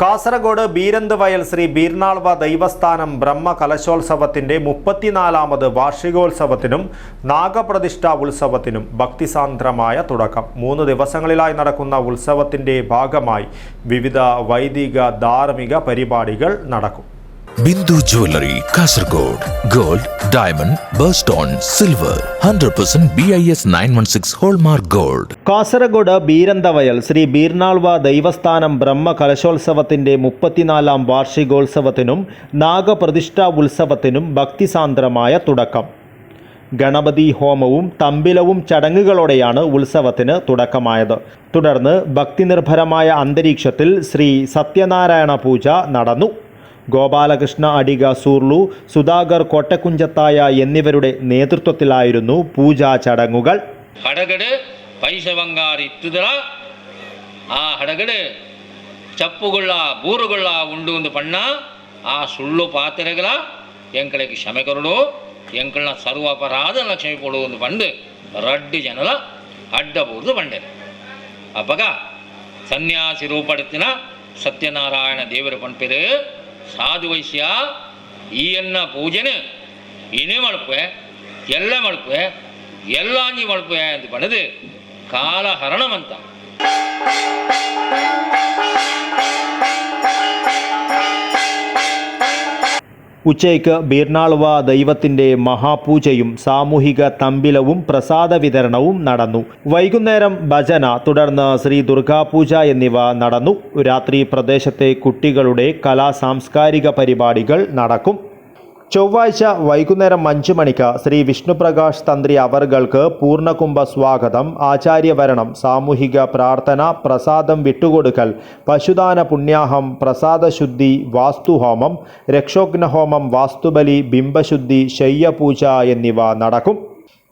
കാസർഗോഡ് ബീരന്ത് വയൽ ശ്രീ ബീർനാൾവ ദൈവസ്ഥാനം ബ്രഹ്മ കലശോത്സവത്തിന്റെ മുപ്പത്തിനാലാമത് വാർഷികോത്സവത്തിനും നാഗപ്രതിഷ്ഠാ ഉത്സവത്തിനും ഭക്തിസാന്ദ്രമായ തുടക്കം. മൂന്ന് ദിവസങ്ങളിലായി നടക്കുന്ന ഉത്സവത്തിന്റെ ഭാഗമായി വിവിധ വൈദിക ധാർമ്മിക പരിപാടികൾ നടക്കും. Bindu jewellery Kasaragod. Gold diamond birthstone silver. Hundred percent B I S nine one six hallmark gold. Kasaragod Beeranthavayal Shri Beernalva ദൈവസ്ഥാനം ബ്രഹ്മ കലശോത്സവത്തിന്റെ മുപ്പത്തിനാലാം വാർഷികോത്സവത്തിനും നാഗപ്രതിഷ്ഠാ ഉത്സവത്തിനും ഭക്തിസാന്ദ്രമായ തുടക്കം. ഗണപതി ഹോമവും തമ്പിലവും ചടങ്ങുകളോടെയാണ് ഉത്സവത്തിന് തുടക്കമായത്. തുടർന്ന് ഭക്തിനിർഭരമായ അന്തരീക്ഷത്തിൽ ശ്രീ സത്യനാരായണ പൂജ നടന്നു. ഗോപാലകൃഷ്ണ അടിക സൂർലു സുധാകർ കോട്ടക്കുഞ്ചത്തായ എന്നിവരുടെ നേതൃത്വത്തിലായിരുന്നു പൂജാ ചടങ്ങുകൾ ಹಡಗಡೆ ಪೈಸವಂಗಾರ ಇತ್ತುದರ ಆ ಹಡಗಡೆ ಚಪ್ಪುಗೊಳ್ಳ ಬೂರುಗೊಳ್ಳ ಉಂಡು ಒಂದು ಪಣ್ಣ ಆ ಸುಳ್ಳು ಪಾತ್ರೆಗಳ ಎಂಕಳಿಗೆ ಕ್ಷಮೆ ಕೊರಡು ಎಂಕಳನ್ನ ಸರ್ವ ಅಪರಾಧನ ಕ್ಷಮೆ ಕೊಡು ಒಂದು ಪಂಡು ರಡ್ಡು ಜನಲ ಅಡ್ಡಬಹುದು ಪಂಡರೆ ಅಪ್ಪಗ ಸನ್ಯಾಸಿ ರೂಪಡೆತ್ತಿನ ಸತ್ಯನಾರಾಯಣ ದೇವರ ಪಂಪಿರು ಸಾಧು ವಯಸ್ಸಿಯ ಈಯನ್ನ ಪೂಜೆನೆ ಏನೇ ಮಾಡ್ಪೆ ಎಲ್ಲ ಮಾಡ್ಪೆ ಎಲ್ಲ ನೀ ಮಾಡ್ಪೆ ಅಂತ ಬಣದು ಕಾಲಹರಣಂ ಅಂತ ഉച്ചയ്ക്ക് ബീർനാൾവ ദൈവത്തിന്റെ മഹാപൂജയും സാമൂഹിക തമ്പിലവും പ്രസാദ വിതരണവും നടന്നു. വൈകുന്നേരം ഭജന തുടർന്ന് ശ്രീ ദുർഗാപൂജ എന്നിവ നടന്നു. രാത്രി പ്രദേശത്തെ കുട്ടികളുടെ കലാ സാംസ്കാരിക പരിപാടികൾ നടക്കും. ചൊവ്വാഴ്ച വൈകുന്നേരം അഞ്ചു മണിക്ക് ശ്രീ വിഷ്ണുപ്രകാശ് തന്ത്രി അവർകൾക്ക് പൂർണകുംഭ സ്വാഗതം. ആചാര്യവരണം സാമൂഹിക പ്രാർത്ഥന പ്രസാദം വിട്ടുകൊടുക്കൽ പശുദാന പുണ്യാഹം പ്രസാദശുദ്ധി വാസ്തുഹോമം രക്ഷോഗ്നഹോമം വാസ്തുബലി ബിംബശുദ്ധി ശയ്യപൂജ എന്നിവ നടക്കും.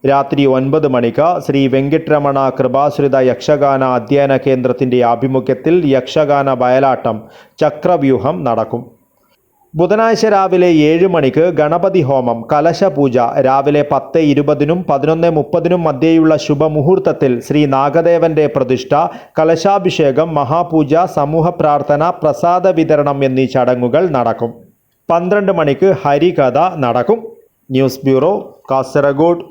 രാത്രി ഒൻപത് മണിക്ക് ശ്രീ വെങ്കിട്ടരമണ കൃപാശ്രിത യക്ഷഗാന അധ്യയന കേന്ദ്രത്തിന്റെ ആഭിമുഖ്യത്തിൽ യക്ഷഗാന ബയലാട്ടം ചക്രവ്യൂഹം നടക്കും. ബുധനാഴ്ച രാവിലെ ഏഴ് മണിക്ക് ഗണപതി ഹോമം കലശപൂജ രാവിലെ പത്ത് ഇരുപതിനും പതിനൊന്ന് മുപ്പതിനും മധ്യേയുള്ള ശുഭമുഹൂർത്തത്തിൽ ശ്രീ നാഗദേവന്റെ പ്രതിഷ്ഠ കലശാഭിഷേകം മഹാപൂജ സമൂഹ പ്രാർത്ഥന പ്രസാദ വിതരണം എന്നീ ചടങ്ങുകൾ നടക്കും. പന്ത്രണ്ട് മണിക്ക് ഹരികഥ നടക്കും. News bureau Kasaragod.